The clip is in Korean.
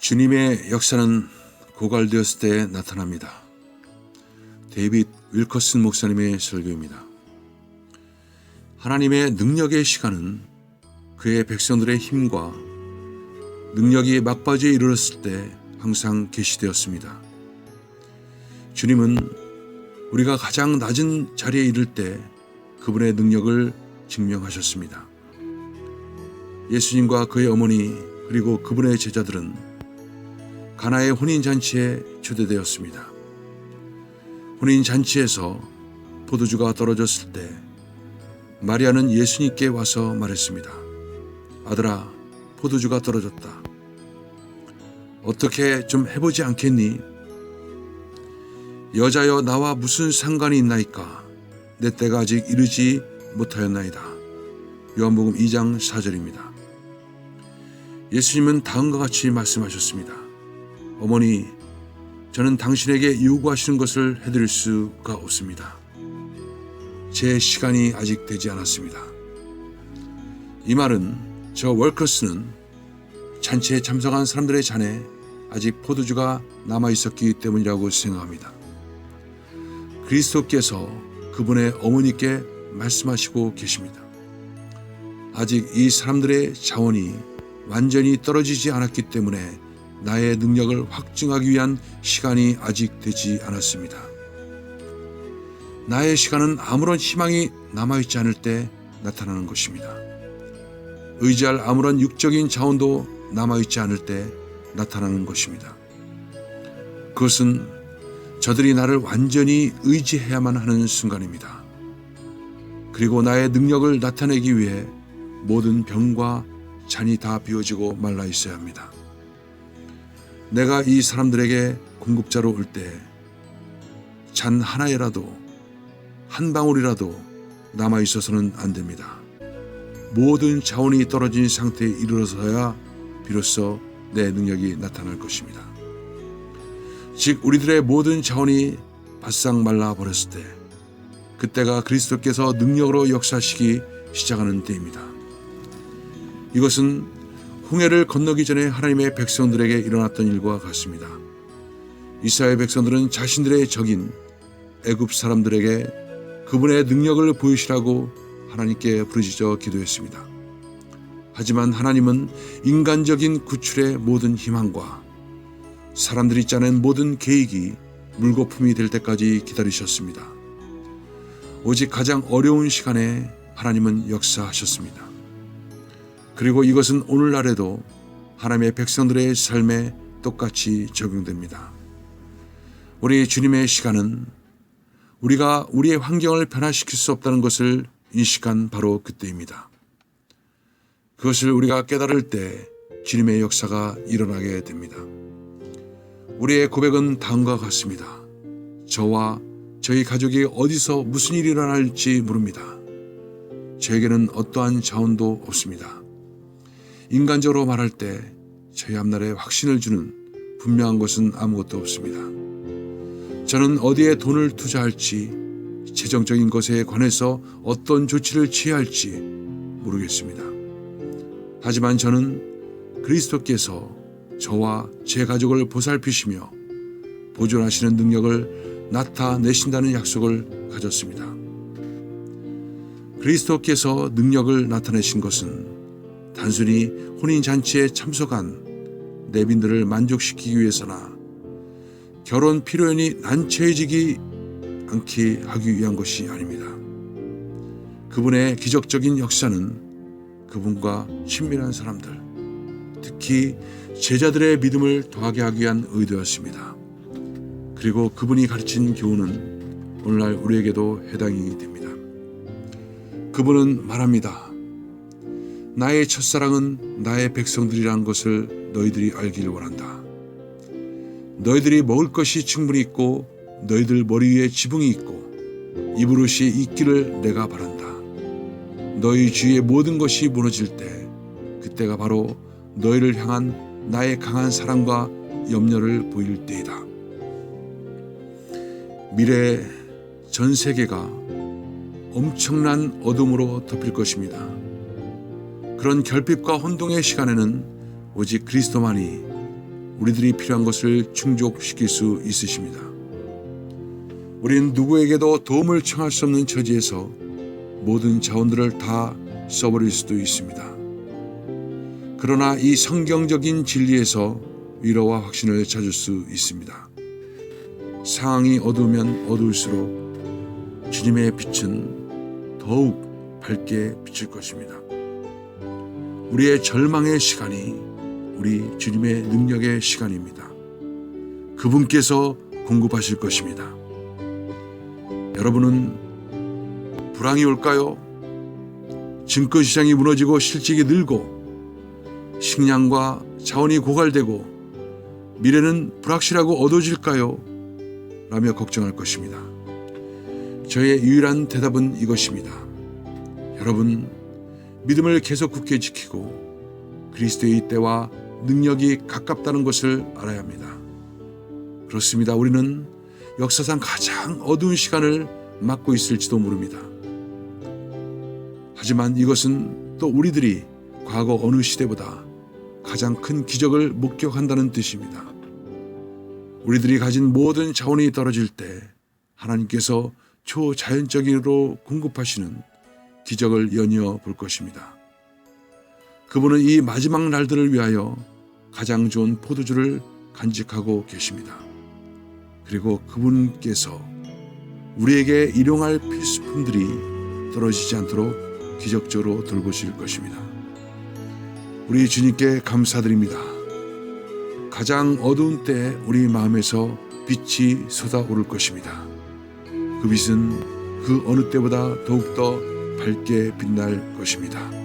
주님의 역사는 고갈되었을 때 나타납니다. 데이빗 윌커슨 목사님의 설교입니다. 하나님의 능력의 시간은 그의 백성들의 힘과 능력이 막바지에 이르렀을 때 항상 계시되었습니다. 주님은 우리가 가장 낮은 자리에 이를 때 그분의 능력을 증명하셨습니다. 예수님과 그의 어머니 그리고 그분의 제자들은 가나의 혼인 잔치에 초대되었습니다. 혼인 잔치에서 포도주가 떨어졌을 때 마리아는 예수님께 와서 말했습니다. 아들아, 포도주가 떨어졌다. 어떻게 좀 해보지 않겠니? 여자여 나와 무슨 상관이 있나이까? 내 때가 아직 이르지 못하였나이다. 요한복음 2장 4절입니다. 예수님은 다음과 같이 말씀하셨습니다. 어머니, 저는 당신에게 요구하시는 것을 해드릴 수가 없습니다. 제 시간이 아직 되지 않았습니다. 이 말은 저 월커스는 잔치에 참석한 사람들의 잔에 아직 포도주가 남아 있었기 때문이라고 생각합니다. 그리스도께서 그분의 어머니께 말씀하시고 계십니다. 아직 이 사람들의 자원이 완전히 떨어지지 않았기 때문에 나의 능력을 확증하기 위한 시간이 아직 되지 않았습니다. 나의 시간은 아무런 희망이 남아있지 않을 때 나타나는 것입니다. 의지할 아무런 육적인 자원도 남아있지 않을 때 나타나는 것입니다. 그것은 저들이 나를 완전히 의지해야만 하는 순간입니다. 그리고 나의 능력을 나타내기 위해 모든 병과 잔이 다 비워지고 말라 있어야 합니다. 내가 이 사람들에게 공급자로 올 때 잔 하나에라도 한 방울이라도 남아 있어서는 안 됩니다. 모든 자원이 떨어진 상태에 이르러서야 비로소 내 능력이 나타날 것입니다. 즉 우리들의 모든 자원이 바싹 말라 버렸을 때 그때가 그리스도께서 능력으로 역사하시기 시작하는 때입니다. 이것은 홍해를 건너기 전에 하나님의 백성들에게 일어났던 일과 같습니다. 이스라엘 백성들은 자신들의 적인 애굽 사람들에게 그분의 능력을 보이시라고 하나님께 부르짖어 기도했습니다. 하지만 하나님은 인간적인 구출의 모든 희망과 사람들이 짜낸 모든 계획이 물거품이 될 때까지 기다리셨습니다. 오직 가장 어려운 시간에 하나님은 역사하셨습니다. 그리고 이것은 오늘날에도 하나님의 백성들의 삶에 똑같이 적용됩니다. 우리 주님의 시간은 우리가 우리의 환경을 변화시킬 수 없다는 것을 인식한 바로 그때입니다. 그것을 우리가 깨달을 때 주님의 역사가 일어나게 됩니다. 우리의 고백은 다음과 같습니다. 저와 저희 가족이 어디서 무슨 일이 일어날지 모릅니다. 저에게는 어떠한 자원도 없습니다. 인간적으로 말할 때 저희 앞날에 확신을 주는 분명한 것은 아무것도 없습니다. 저는 어디에 돈을 투자할지, 재정적인 것에 관해서 어떤 조치를 취해야 할지 모르겠습니다. 하지만 저는 그리스도께서 저와 제 가족을 보살피시며 보존하시는 능력을 나타내신다는 약속을 가졌습니다. 그리스도께서 능력을 나타내신 것은 단순히 혼인잔치에 참석한 내빈들을 만족시키기 위해서나 결혼 필요연이 난처해지기 않게 하기 위한 것이 아닙니다. 그분의 기적적인 역사는 그분과 친밀한 사람들, 특히 제자들의 믿음을 더하게 하기 위한 의도였습니다. 그리고 그분이 가르친 교훈은 오늘날 우리에게도 해당이 됩니다. 그분은 말합니다. 나의 첫사랑은 나의 백성들이라는 것을 너희들이 알기를 원한다. 너희들이 먹을 것이 충분히 있고 너희들 머리 위에 지붕이 있고 이브릇이 있기를 내가 바란다. 너희 주위의 모든 것이 무너질 때 그때가 바로 너희를 향한 나의 강한 사랑과 염려를 보일 때이다. 미래에 전 세계가 엄청난 어둠으로 덮일 것입니다. 그런 결핍과 혼동의 시간에는 오직 그리스도만이 우리들이 필요한 것을 충족시킬 수 있으십니다. 우린 누구에게도 도움을 청할 수 없는 처지에서 모든 자원들을 다 써버릴 수도 있습니다. 그러나 이 성경적인 진리에서 위로와 확신을 찾을 수 있습니다. 상황이 어두우면 어두울수록 주님의 빛은 더욱 밝게 비칠 것입니다. 우리의 절망의 시간이 우리 주님의 능력의 시간입니다. 그분께서 공급하실 것입니다. 여러분은 불황이 올까요? 증권시장이 무너지고 실직이 늘고 식량과 자원이 고갈되고 미래는 불확실하고 어두워질까요? 라며 걱정할 것입니다. 저의 유일한 대답은 이것입니다. 여러분, 믿음을 계속 굳게 지키고 그리스도의 때와 능력이 가깝다는 것을 알아야 합니다. 그렇습니다. 우리는 역사상 가장 어두운 시간을 맞고 있을지도 모릅니다. 하지만 이것은 또 우리들이 과거 어느 시대보다 가장 큰 기적을 목격한다는 뜻입니다. 우리들이 가진 모든 자원이 떨어질 때 하나님께서 초자연적으로 공급하시는 기적을 연이어 볼 것입니다. 그분은 이 마지막 날들을 위하여 가장 좋은 포도주를 간직하고 계십니다. 그리고 그분께서 우리에게 일용할 필수품들이 떨어지지 않도록 기적적으로 돌보실 것입니다. 우리 주님께 감사드립니다. 가장 어두운 때 우리 마음에서 빛이 쏟아오를 것입니다. 그 빛은 그 어느 때보다 더욱더 밝게 빛날 것입니다.